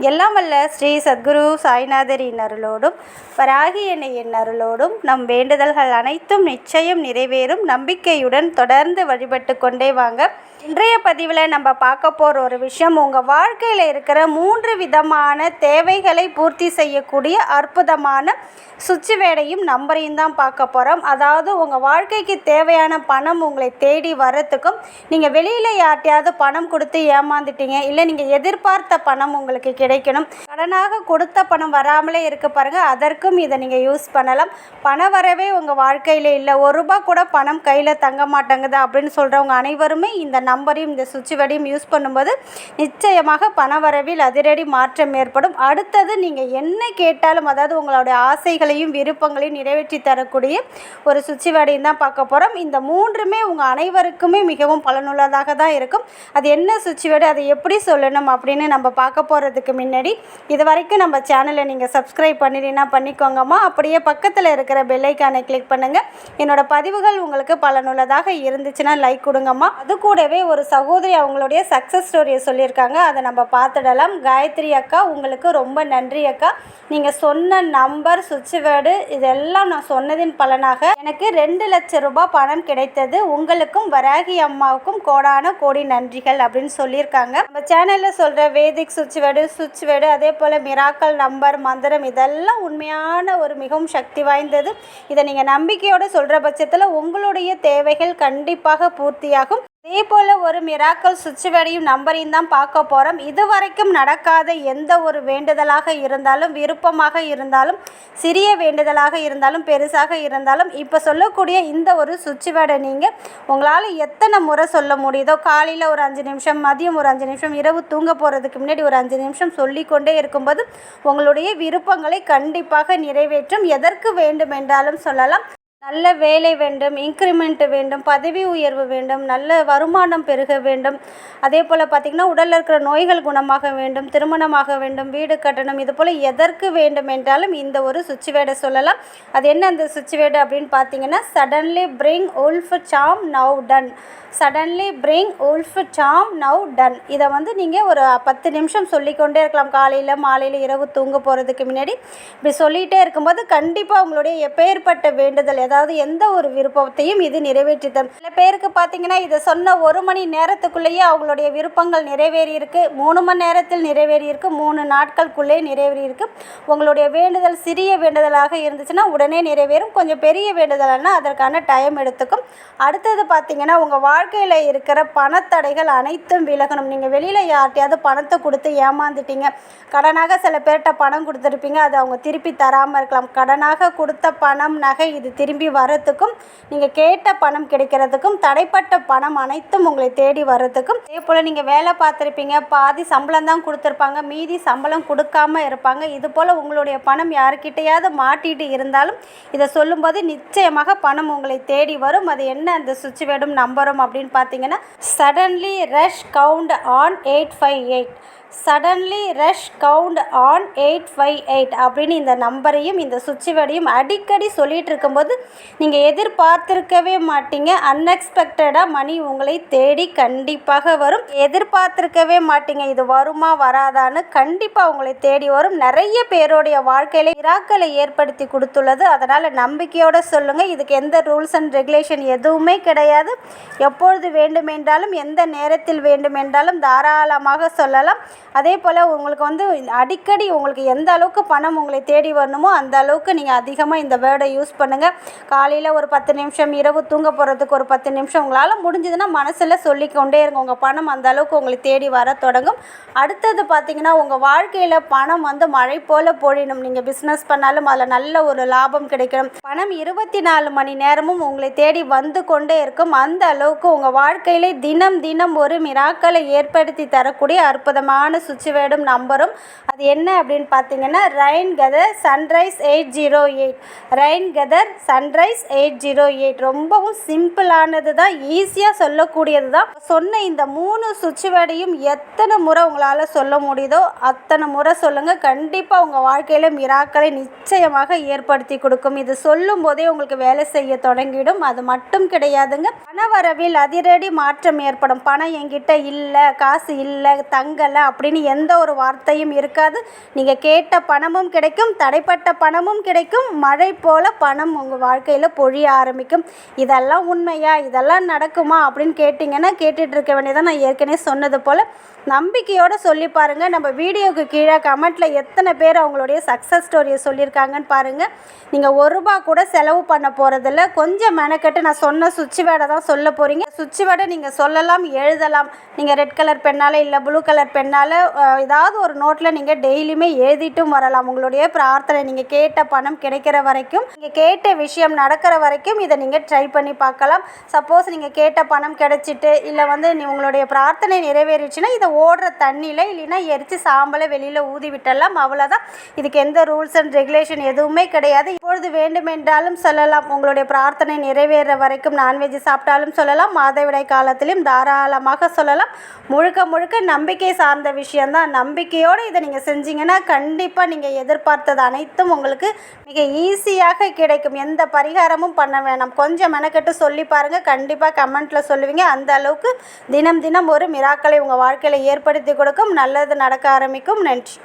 எல்லாம் வல்ல ஸ்ரீ சத்குரு சாய்நாதரின் அருளோடும் வராகி எண்ணெயின் அருளோடும் நம் வேண்டுதல்கள் அனைத்தும் நிச்சயம் நிறைவேறும் நம்பிக்கையுடன் தொடர்ந்து வழிபட்டு கொண்டே வாங்க. இன்றைய பதிவில் நம்ம பார்க்க போகிற ஒரு விஷயம் உங்கள் வாழ்க்கையில் இருக்கிற மூன்று விதமான தேவைகளை பூர்த்தி செய்யக்கூடிய அற்புதமான சுவிட்சு வேடையும் நம்பரையும் தான் பார்க்க போகிறோம் அதாவது உங்கள் வாழ்க்கைக்கு தேவையான பணம் உங்களை தேடி வர்றதுக்கும் நீங்கள் வெளியில் யார்ட்டையாவது பணம் கொடுத்து ஏமாந்துட்டீங்க இல்லை நீங்கள் எதிர்பார்த்த பணம் உங்களுக்கு கிடைக்கணும். கடனாக கொடுத்த பணம் வராமலே இருக்க பாருங்கள் அதற்கும் இதை நீங்கள் யூஸ் பண்ணலாம். பண வரவே உங்கள் வாழ்க்கையில் இல்லை. ஒரு ரூபா கூட பணம் கையில் தங்க மாட்டேங்குது அப்படின்னு சொல்கிறவங்க அனைவருமே இந்த நம்பரையும் இந்த சுவிட்ச் யூஸ் பண்ணும்போது நிச்சயமாக பண வரவில் அதிரடி மாற்றம் ஏற்படும். அடுத்தது நீங்கள் என்ன கேட்டாலும் அதாவது உங்களுடைய ஆசைகளையும் விருப்பங்களையும் நிறைவேற்றி தரக்கூடிய ஒரு சுவிட்ச் வேடையும் தான் பார்க்க போகிறோம் இந்த மூன்றுமே உங்கள் அனைவருக்குமே மிகவும் பலனுள்ளதாக தான் இருக்கும். அது என்ன சுவிட்ச் அதை எப்படி சொல்லணும் அப்படின்னு நம்ம பார்க்க போகிறதுக்கு முன்னாடி. இது வரைக்கும் நம்ம சேனலை நீங்கள் சப்ஸ்கிரைப் பண்ணிட்டீங்கன்னா பண்ணிக்கோங்கம்மா. அப்படியே பக்கத்தில் இருக்கிற பெல்லைக்கானை கிளிக் பண்ணுங்கள் என்னோட பதிவுகள் உங்களுக்கு பலனுள்ளதாக இருந்துச்சுன்னா லைக் கொடுங்கம்மா. அது கூடவே ஒரு சகோதரி அவங்களுடைய சக்ஸஸ் ஸ்டோரியை சொல்லியிருக்காங்க. அதை நம்ம பார்த்துடலாம். காயத்ரி அக்கா உங்களுக்கு ரொம்ப நன்றி அக்கா. நீங்கள் சொன்ன நம்பர் சுவிட்ச் வேர்டு இதெல்லாம் நான் சொன்னதின் பலனாக எனக்கு ரெண்டு லட்சம் ரூபாய் பணம் கிடைத்தது. உங்களுக்கும் வராகி அம்மாவுக்கும் கோடான கோடி நன்றிகள் அப்படின்னு சொல்லியிருக்காங்க. நம்ம சேனலில் சொல்கிற வேதிக் சுவிட்ச் வேர்டு சுவிட்ச் வேடு. அதே போல் மிராக்கல் நம்பர் மந்திரம் இதெல்லாம் உண்மையான ஒரு மிகவும் சக்தி வாய்ந்தது. இதை நீங்கள் நம்பிக்கையோடு சொல்கிற பட்சத்தில் உங்களுடைய தேவைகள் கண்டிப்பாக பூர்த்தியாகும். இதே போல் ஒரு மிராக்கல் சுவிட்ச் நம்பரையும் தான் பார்க்க போகிறோம் இது வரைக்கும் நடக்காத எந்த ஒரு வேண்டுதலாக இருந்தாலும் விருப்பமாக இருந்தாலும் சிறிய வேண்டுதலாக இருந்தாலும் பெருசாக இருந்தாலும் இப்போ சொல்லக்கூடிய இந்த ஒரு சுவிட்ச் நீங்கள் உங்களால் எத்தனை முறை சொல்ல முடியுதோ காலையில் ஒரு அஞ்சு நிமிஷம் மதியம் ஒரு அஞ்சு நிமிஷம் இரவு தூங்க போகிறதுக்கு முன்னாடி ஒரு அஞ்சு நிமிஷம் சொல்லிக்கொண்டே இருக்கும்போது உங்களுடைய விருப்பங்களை கண்டிப்பாக நிறைவேற்றும். எதற்கு வேண்டும் என்றாலும் சொல்லலாம். நல்ல வேலை வேண்டும் இன்க்ரிமெண்ட் வேண்டும் பதவி உயர்வு வேண்டும் நல்ல வருமானம் பெருக வேண்டும். அதே போல் பார்த்திங்கன்னா உடலில் இருக்கிற நோய்கள் குணமாக வேண்டும் திருமணமாக வேண்டும் வீடு கட்டணம் இது போல் எதற்கு வேண்டும் என்றாலும் இந்த ஒரு சுவிட்ச் வேர்டை சொல்லலாம். அது என்ன அந்த சுவிட்ச் வேர்டு அப்படின்னு பார்த்தீங்கன்னா suddenly bring wolf Sam now done suddenly bring wolf Sam now done இதை வந்து நீங்கள் ஒரு பத்து நிமிஷம் சொல்லிக்கொண்டே இருக்கலாம். காலையில் மாலையில் இரவு தூங்க போகிறதுக்கு முன்னாடி. இப்படி சொல்லிகிட்டே இருக்கும்போது கண்டிப்பாக உங்களுடைய எப்பேற்பட்ட வேண்டுதல் அதாவது எந்த ஒரு விருப்பத்தையும் இது நிறைவேற்றி தரும். சில பேருக்கு பார்த்தீங்கன்னா இதை சொன்ன ஒரு மணி நேரத்துக்குள்ளேயே அவங்களுடைய விருப்பங்கள் நிறைவேறி இருக்கு மூணு மணி நேரத்தில் நிறைவேறி இருக்கு மூணு நாட்களுக்குள்ளே நிறைவேறி இருக்கு உங்களுடைய வேண்டுதல் சிறிய வேண்டுதலாக இருந்துச்சுன்னா உடனே நிறைவேறும். கொஞ்சம் பெரிய வேண்டுதல்னா அதற்கான டைம் எடுத்துக்கும். அடுத்தது பார்த்தீங்கன்னா உங்கள் வாழ்க்கையில் இருக்கிற பணத்தடைகள் அனைத்தும் விலகணும். நீங்கள் வெளியில் யார்ட்டையாவது பணத்தை கொடுத்து ஏமாந்துட்டீங்க. கடனாக சில பேர்கிட்ட பணம் கொடுத்துருப்பீங்க. அது அவங்க திருப்பி தராமல் இருக்கலாம். கடனாக கொடுத்த பணம் நகை இது திரும்பி வரத்துக்கும் நீங்கள் கேட்ட பணம் கிடைக்கிறதுக்கும் தடைப்பட்ட பணம் அனைத்தும் உங்களை தேடி வரத்துக்கும். அதே போல் நீங்கள் வேலை பார்த்துருப்பீங்க பாதி சம்பளம் தான் கொடுத்துருப்பாங்க மீதி சம்பளம் கொடுக்காம இருப்பாங்க. இது போல் உங்களுடைய பணம் யாருக்கிட்டையாவது மாட்டிட்டு இருந்தாலும் இதை சொல்லும்போது நிச்சயமாக பணம் உங்களை தேடி வரும். அது என்ன அந்த சுவிட்ச் வேடும் நம்பரும் அப்படின்னு பார்த்தீங்கன்னா suddenly rush count on eight five eight suddenly rush count on eight five eight அப்படின்னு இந்த நம்பரையும் இந்த சுவிட்சுவேடையும் அடிக்கடி சொல்லிகிட்டு இருக்கும்போது நீங்கள் எதிர்பார்த்துருக்கவே மாட்டீங்க. அன்எக்ஸ்பெக்டடாக மணி உங்களை தேடி கண்டிப்பாக வரும். எதிர்பார்த்துருக்கவே மாட்டீங்க. இது வருமா வராதான்னு கண்டிப்பாக உங்களை தேடி வரும். நிறைய பேருடைய வாழ்க்கையில் இராக்களை ஏற்படுத்தி கொடுத்துள்ளது. அதனால் நம்பிக்கையோடு சொல்லுங்கள் இதுக்கு எந்த ரூல்ஸ் அண்ட் ரெகுலேஷன் எதுவுமே கிடையாது. எப்பொழுது வேண்டுமென்றாலும் எந்த நேரத்தில் வேண்டுமென்றாலும் தாராளமாக சொல்லலாம். அதே போல் உங்களுக்கு வந்து அடிக்கடி உங்களுக்கு எந்த அளவுக்கு பணம் உங்களை தேடி வரணுமோ அந்த அளவுக்கு நீங்கள் அதிகமாக இந்த வேர்டை யூஸ் பண்ணுங்கள் காலையில் ஒரு பத்து நிமிஷம் இரவு தூங்க போகிறதுக்கு ஒரு பத்து நிமிஷம் உங்களால் முடிஞ்சதுன்னா மனசில் சொல்லிக்கொண்டே இருங்க. உங்கள் பணம் அந்த அளவுக்கு உங்களை தேடி வர தொடங்கும். அடுத்தது பார்த்திங்கன்னா உங்கள் வாழ்க்கையில் பணம் வந்து மழை போல் பொழியணும். நீங்கள் பிஸ்னஸ் பண்ணாலும் அதில் நல்ல ஒரு லாபம் கிடைக்கணும். பணம் இருபத்தி நாலு மணி நேரமும் உங்களை தேடி வந்து கொண்டே இருக்கும். அந்த அளவுக்கு உங்கள் வாழ்க்கையிலே தினம் தினம் ஒரு மிராக்களை ஏற்படுத்தி தரக்கூடிய அற்புதமான சுவிட்ச் வேர்டும் நம்பரும். அது என்ன அப்படின்னு பார்த்தீங்கன்னா rain gather sunrise eight zero eight rain gather sunrise eight zero eight ரொம்பவும் சிம்பிளானது தான் ஈஸியாக சொல்லக்கூடியது தான். சொன்ன இந்த மூணு சுவிட்ச் வேர்டையும் எத்தனை முறை உங்களால் சொல்ல முடியுதோ அத்தனை முறை சொல்லுங்கள் கண்டிப்பாக உங்கள் வாழ்க்கையில் மிராக்களை நிச்சயமாக ஏற்படுத்தி கொடுக்கும். இது சொல்லும் போதே உங்களுக்கு வேலை செய்ய தொடங்கிடும். அது மட்டும் கிடையாதுங்க. பணவரவில் அதிரடி மாற்றம் ஏற்படும். பணம் என்கிட்ட இல்லை காசு இல்லை தங்கலை அப்படின்னு எந்த ஒரு வார்த்தையும் இருக்காது. நீங்கள் கேட்ட பணமும் கிடைக்கும் தடைப்பட்ட பணமும் கிடைக்கும் மழை போல் பணம் உங்கள் வாழ்க்கையில் பொழிய ஆரம்பிக்கும். இதெல்லாம் உண்மையா? இதெல்லாம் நடக்குமா? அப்படின்னு கேட்டிங்கன்னா கேட்டுட்டு இருக்க வேண்டியதான் நான் ஏற்கனவே சொன்னது போல். நம்பிக்கையோடு சொல்லி பாருங்கள் நம்ம வீடியோவுக்கு கீழே கமெண்ட்டில் எத்தனை பேர் அவங்களுடைய சக்ஸஸ் ஸ்டோரியை சொல்லியிருக்காங்கன்னு பாருங்கள் நீங்கள் ஒரு ரூபா கூட செலவு பண்ண போகிறதில்ல கொஞ்சம் மெனக்கெட்டு நான் சொன்ன சுவிட்ச் வேடை தான் சொல்ல போகிறீங்க சுவிட்ச் வேடை நீங்கள் சொல்லலாம் எழுதலாம். நீங்கள் ரெட் கலர் பெண்ணால் இல்லை ப்ளூ கலர் பெண்ணால் ஏதாவது ஒரு நோட்டில் நீங்கள் டெய்லியுமே எழுதிட்டும் வரலாம். உங்களுடைய பிரார்த்தனை நீங்கள் கேட்ட பணம் கிடைக்கிற வரைக்கும் நீங்கள் கேட்ட விஷயம் நடக்கிற வரைக்கும் இதை நீங்கள் ட்ரை பண்ணி பார்க்கலாம். சப்போஸ் நீங்கள் கேட்ட பணம் கிடைச்சிட்டு இல்லை வந்து நீ உங்களுடைய பிரார்த்தனை நிறைவேறிச்சுன்னா இதை ஓடுற தண்ணியில் இல்லைன்னா எரித்து சாம்பலை வெளியில் ஊதி விட்டலாம் அவ்வளோதான் இதுக்கு எந்த ரூல்ஸ் அண்ட் ரெகுலேஷன் எதுவுமே கிடையாது. எப்பொழுது வேண்டுமென்றாலும் சொல்லலாம். உங்களுடைய பிரார்த்தனை நிறைவேற வரைக்கும் நான்வெஜ் சாப்பிட்டாலும் சொல்லலாம். மாதவிடாய் காலத்திலும் தாராளமாக சொல்லலாம். முழுக்க முழுக்க நம்பிக்கை சார்ந்த விஷயம்தான். நம்பிக்கையோடு இதை நீங்கள் செஞ்சீங்கன்னா கண்டிப்பாக நீங்கள் எதிர்பார்த்தது அனைத்தும் உங்களுக்கு மிக ஈஸியாக கிடைக்கும். எந்த பரிகாரமும் பண்ண வேணாம். கொஞ்சம் மெனக்கெட்டு சொல்லி பாருங்கள் கண்டிப்பாக கமெண்ட்டில் சொல்லுவீங்க. அந்த அளவுக்கு தினம் தினம் ஒரு மிராக்களை உங்கள் வாழ்க்கையில் ஏற்படுத்தி கொடுக்கும். நல்லது நடக்க ஆரம்பிக்கும். நன்றி.